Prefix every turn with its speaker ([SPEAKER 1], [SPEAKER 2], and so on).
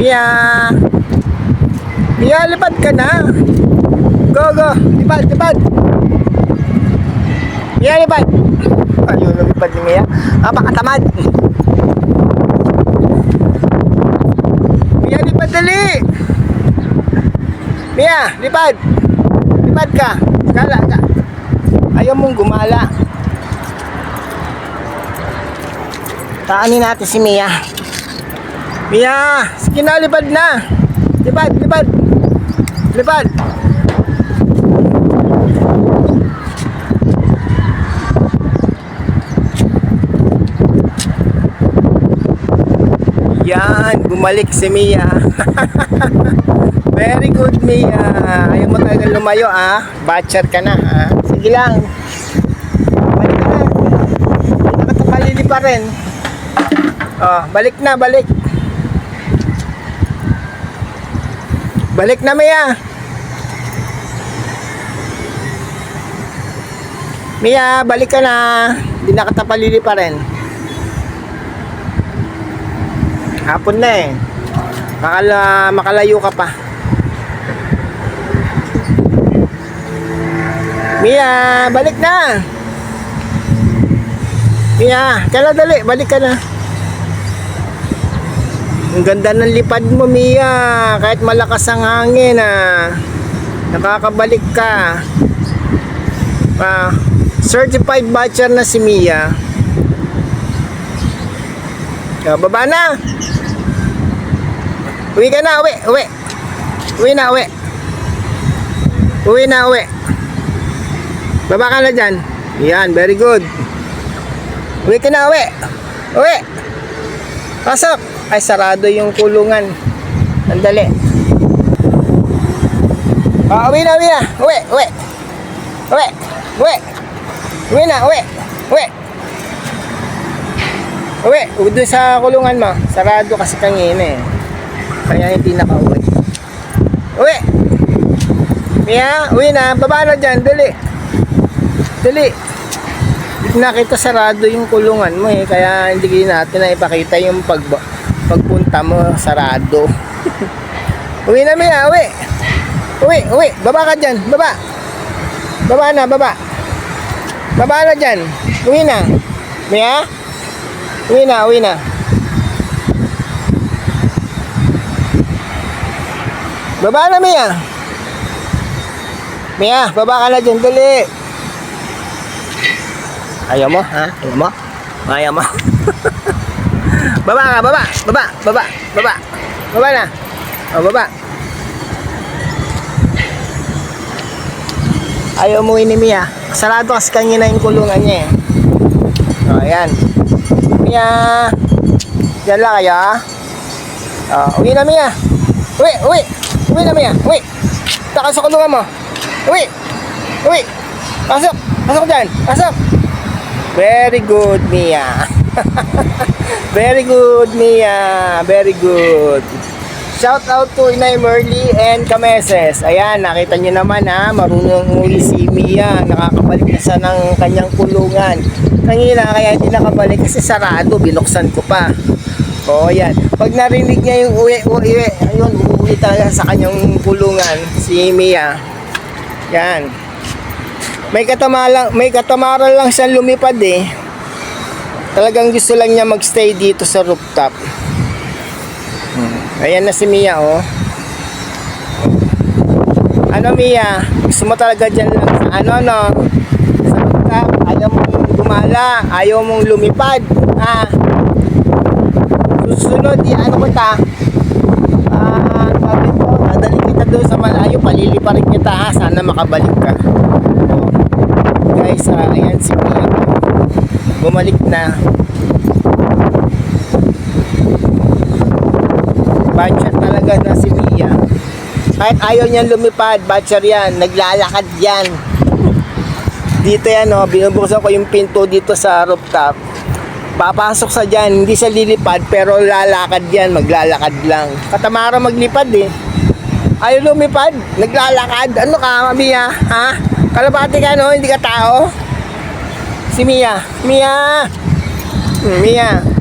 [SPEAKER 1] Mia! Mia, lipad ka na! Go, go! Lipad, lipad! Mia, lipad! Ayun, lumipad ni Mia. Napakatamad! Mia, lipad dali! Mia, lipad! Lipad ka! Gala ka! Ayaw mong gumala. Taanin natin si Mia. Mia, sige na, lipad na. Lipad, lipad. Lipad. Yan, bumalik si Mia. Very good, Mia. Ayaw mo talaga lumayo, ah. Batcher ka na, ah. Sige lang. Balik ka na. Nakatakalili pa rin. Oh, balik na, balik. Balik na, Mia. Mia, balik ka na. Hindi nakatapalili pa rin. Hapon na eh. Makala, makalayo ka pa. Mia, balik na. Mia, kala dali, balik ka na. Ang ganda ng lipad mo, Mia. Kahit malakas ang hangin, ah. Nakakabalik ka. Ah, certified batcher na si Mia. Ah, baba na. Uwi ka na, uwi, uwi. Uwi na, uwi. Uwi na, uwi. Baba ka na dyan. Yan, very good. Uwi ka na, uwi. Uwi. Pasok. Ay, sarado yung kulungan. Sandali. Ah, uwi na, uwi na. Uwi, uwi. Uwi. Uwi. Uwi na, uwi. Uwi. Uwi. Doon sa kulungan mo. Sarado kasi kanina eh. Kaya hindi nakauwi. Uwi. Mia, uwi na. Baba na dyan. Dali. Dali. Nakita sarado yung kulungan mo eh. Kaya hindi natin na ipakita yung pag pagpunta mo sarado. uwi na Mia. Uwi. Uwi. Uwi. Baba ka dyan. Baba. Baba na. Baba. Baba na dyan. Uwi na. Mia? Uwi na. Uwi na. Baba na, Mia. Mia, baba ka na dyan. Dali. Ayaw mo, ha? Ayaw mo? Ayaw mo. baba ka, baba. Baba, baba, baba. Baba na. O, baba. Ayaw mo ni Mia. Sarado kasi kanina yung kulungan niya eh. O, ayan. Mia. Diyan lang kayo, ha? O, uwi na, Mia. Uwi, uwi. Uwi na, Mia. Uwi. Taka sa kulungan mo. Uwi. Uwi. Pasok. Pasok dyan. Pasok. Very good, Mia. Very good, Mia. Very good. Shout out to Inay Merly and Kameses. Ayan, nakita nyo naman ha, marunong umuwi si Mia. Nakakabalik na siya ng kanyang kulungan. Kanina kaya hindi nakabalik kasi sarado, binuksan ko pa. Oo, yan. Pag narinig niya yung uwi, uwi, ayun, uuwi talaga sa kanyang kulungan, si Mia. Yan. May katamaran, may katamaran lang siyang lumipad eh. Talagang gusto lang niya magstay dito sa rooftop. Hmm. Ayan na si Mia oh. Ano Mia? Gusto mo talaga dyan lang sa ano no? Sa rooftop. Ayaw mong gumala. Ayaw mong lumipad. Ah. Susunod, di ano ko ta? Ah, sabi ko, dadali kita doon sa malayo. Palili pa rin kita ha. Sana makabalik ka. Oh. Guys, ah, ayan si Mia. Bumalik na. Batcher talaga na si Mia. Kahit ayaw niyan lumipad, batcher yan. Naglalakad yan. Dito yan, oh, binubuksan ko yung pinto dito sa rooftop. Papasok sa dyan, hindi siya lilipad, pero lalakad yan, maglalakad lang. Katamara maglipad eh. Ayaw lumipad, naglalakad. Ano ka, Mia? Ha? Kalabati ka, no? Hindi ka tao? Si Mia. Mia! Hmm, Mia.